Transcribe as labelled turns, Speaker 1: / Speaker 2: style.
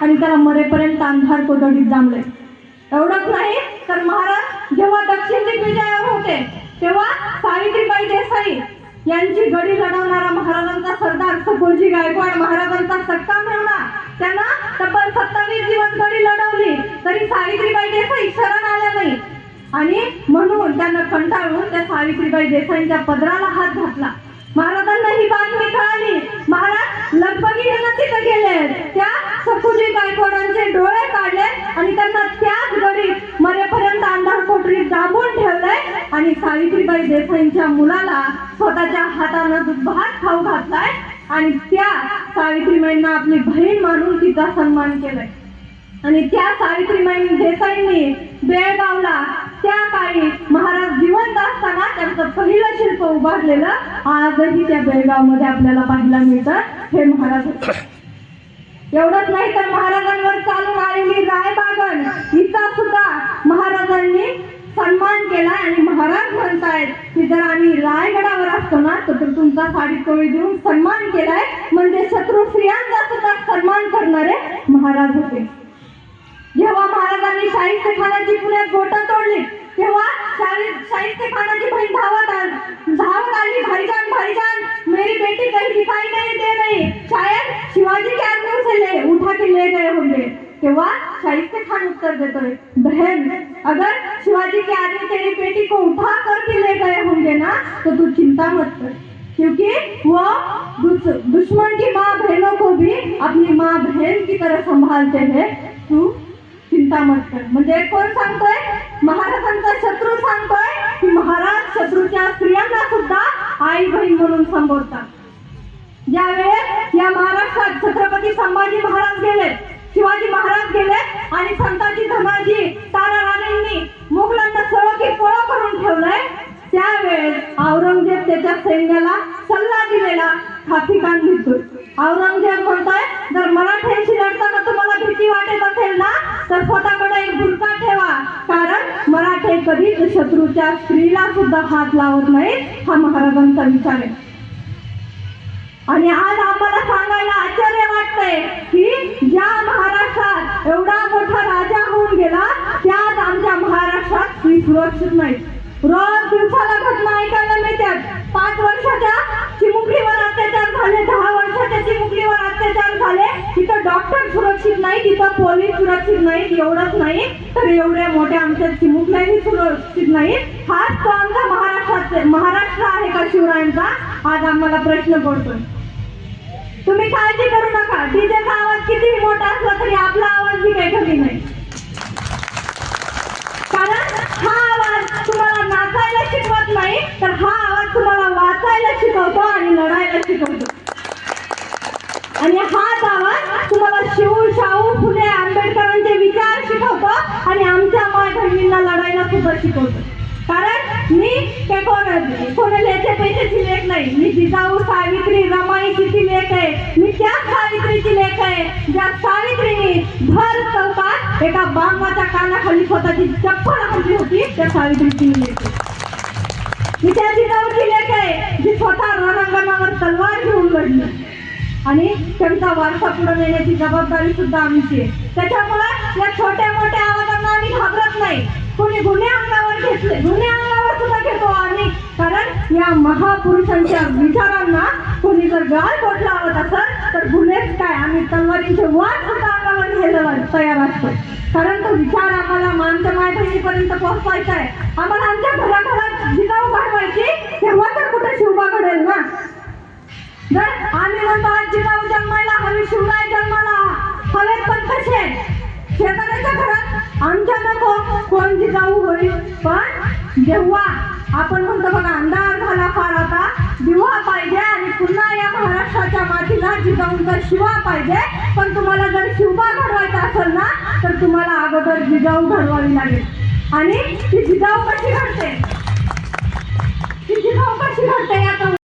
Speaker 1: आणि त्याला मरेपर्यंत अंधार कोदडीत जांभले एवढंच नाही तर महाराज जेव्हा दक्षिण दिग्विजयावर होते तेव्हा सावित्रीबाई देसाई यांची गडी लढवणारा महाराजांचा सरदार सखोजी गायकवाड महाराजांचा सक्का मिळवला त्यांना तब्बल सत्तावीस दिवस गडी लढवली तरी सावित्रीबाई देसाई शरण आल्या नाही. आणि म्हणून त्यांना कंटाळून त्या सावित्रीबाई देसाईंच्या पदराला हात घातला. महाराजांना ही बातमी कळाली महाराज लगबगी तिथे गेले त्या सकुजी गायकवाडांचे डोळे काढले आणि त्यांना त्याच घरी मरेपर्यंत अंधार कोठडीत दाबून ठेवलंय आणि सावित्रीबाई देसाईंच्या मुलाला स्वतःच्या हातानं दूध भात खाऊ घातलाय आणि त्या सावित्रीबाईंना आपली बहीण मानून तिचा सन्मान केलाय. आणि त्या सावित्रीबाई देसाईंनी बेळगावला त्या काळी महाराज जिवंत असताना त्यांचं पहिलं शिल्प उभारलेलं आजही त्या बेळगावमध्ये आपल्याला पाहायला मिळतं. हे महाराज एवढंच नाही तर महाराजांवर चालून आलेली रायबागन हिचा सुद्धा महाराजांनी सन्मान केला आणि महाराज म्हणतायत की जर आम्ही रायगडावर असतो ना तर तुमचा साडी कोळी देऊन सन्मान केलाय. म्हणजे शत्रू स्त्रियांचा सुद्धा सन्मान करणारे महाराज होते. जेव्हा महाराजांनी शाहिस्ते खानाची पुण्यात बोटं तोडली तेव्हा शाही- शाहिस्ते खानाची बहीण धावत धावत आली भाईजान भाईजान मेरी बेटी कहीं दिखाई नहीं दे रही. शायद शिवाजी के आदमी केले उठा के ले गए होंगे तेव्हा शाहिस्ते खान उत्तर देतोय बहन अगर शिवाजी के आदमी तेरी बेटी को उठा कर के ले गए होंगे ना तो तू चिंता मत कर. क्योंकि वो दुश्मन की माँ बहनों को भी अपनी माँ बहन की तरह संभालते हैं। तू चिंता मत कर. म्हणजे कोण सांगतोय? महाराजांचा शत्रू सांगतोय की महाराज शत्रूच्या स्त्रियांना सुद्धा आई बहीण म्हणून संबोधतात. ज्यावेळेस या महाराष्ट्रात छत्रपती संभाजी महाराज गेले शिवाजी महाराज गेले आणि संताजी धनाजी तारा राणेंनी मुघलांना सळो की पळो करून ठेवलंय. त्यावेळेस औरंगजेब त्याच्या सैन्याला सल्ला दिलेला खाफिकान घेतोय औरंगजेब म्हणतोय जर मराठ्यांशी लढताना तुम्हाला भीती वाटत असेल ना तर स्वतःकडे एक बुरका ठेवा. कारण मराठे कधीच शत्रूच्या स्त्रीला सुद्धा हात लावत नाही हा महाराजांचा विचार आहे. आणि आज आम्हाला सांगायला आश्चर्य वाटतंय की ज्या महाराष्ट्रात एवढा मोठा राजा होऊन गेला त्यात आमच्या महाराष्ट्रात स्त्री सुरक्षित नाही. रोज दिवसाला घटना ऐकायला मिळतात. पाच वर्षाच्या चिमुकलीवर अत्याचार झाले दहा वर्षाच्या चिमुकलीवर अत्याचार झाले. तिथं डॉक्टर सुरक्षित नाही तिथं पोलीस सुरक्षित नाही एवढंच नाही. तर एवढ्या मोठ्या आमच्या चिमुकल्याही सुरक्षित नाही. हाच तो आमचा महाराष्ट्राचे महाराष्ट्र आहे का शिवरायांचा? आज आम्हाला प्रश्न पडतोय. तुम्ही काळजी करू नका. डीजेचा आवाज किती मोठा असला तरी आपला आवाज बी काही कमी नाही. कारण हा आवाज तुम्हाला नाचायला शिकवत नाही तर हा आवाज तुम्हाला वाचायला शिकवतो आणि लढायला शिकवतो. आणि हाच आवाज तुम्हाला शिवू शाहू फुले आंबेडकरांचे विचार शिकवतो आणि आमच्या माय बहिणींना लढायला सुद्धा शिकवतो. कोणाचे पैशाची लेख नाही? मी जिजाऊ सावित्री रमाईची लेख आहे. मी त्या सावित्रीची लेख आहे. ज्या सावित्रीने भर चौकात एका बांबाच्या कानाखाली स्वतःची चप्पल घातली होती त्या सावित्रीची मी लेख मी त्या जिजाऊची लेख आहे जी स्वतः रणांगणावर तलवार घेऊन लढली. आणि त्यांचा वारसा पुढे नेण्याची जबाबदारी सुद्धा आमची आहे. त्याच्यामुळे या छोट्या मोठ्या आवाजांना आम्ही घाबरत नाही. कोणी गुन्हे अंगावर घेतले गुन्हे महापुरुषांच्या विचारांना कोणी जर गाळ बोट लावत असेल तर गुन्हेच काय? आम्ही तलवारींचे वाट सुद्धा अंगावर घ्यायला तयार असतो. कारण तो विचार आम्हाला मानच्या माय पोहोचवायचा आहे. आम्हाला आमच्या घराघरात जिजाऊ घडवायची तेव्हा तर कुठे शिवबा घडेल ना? जर आम्ही म्हणतो आज जिजाऊ जन्मायला हवी शिवराय जन्माला हवेत पण कसे शेजाऱ्याच्या घरात आमच्या नको कोण जिजाऊ होईल? पण जेव्हा आपण म्हणतो बघा अंधार झाला फार आता. दिवा पाहिजे आणि पुन्हा या महाराष्ट्राच्या मातीला जिजाऊंचा शिवा पाहिजे. पण तुम्हाला जर शिवबा घडवायचा असेल ना तर तुम्हाला अगोदर जिजाऊ घडवावी लागेल. आणि ती जिजाऊ कशी घडते? ती जिजाऊ कशी घडते या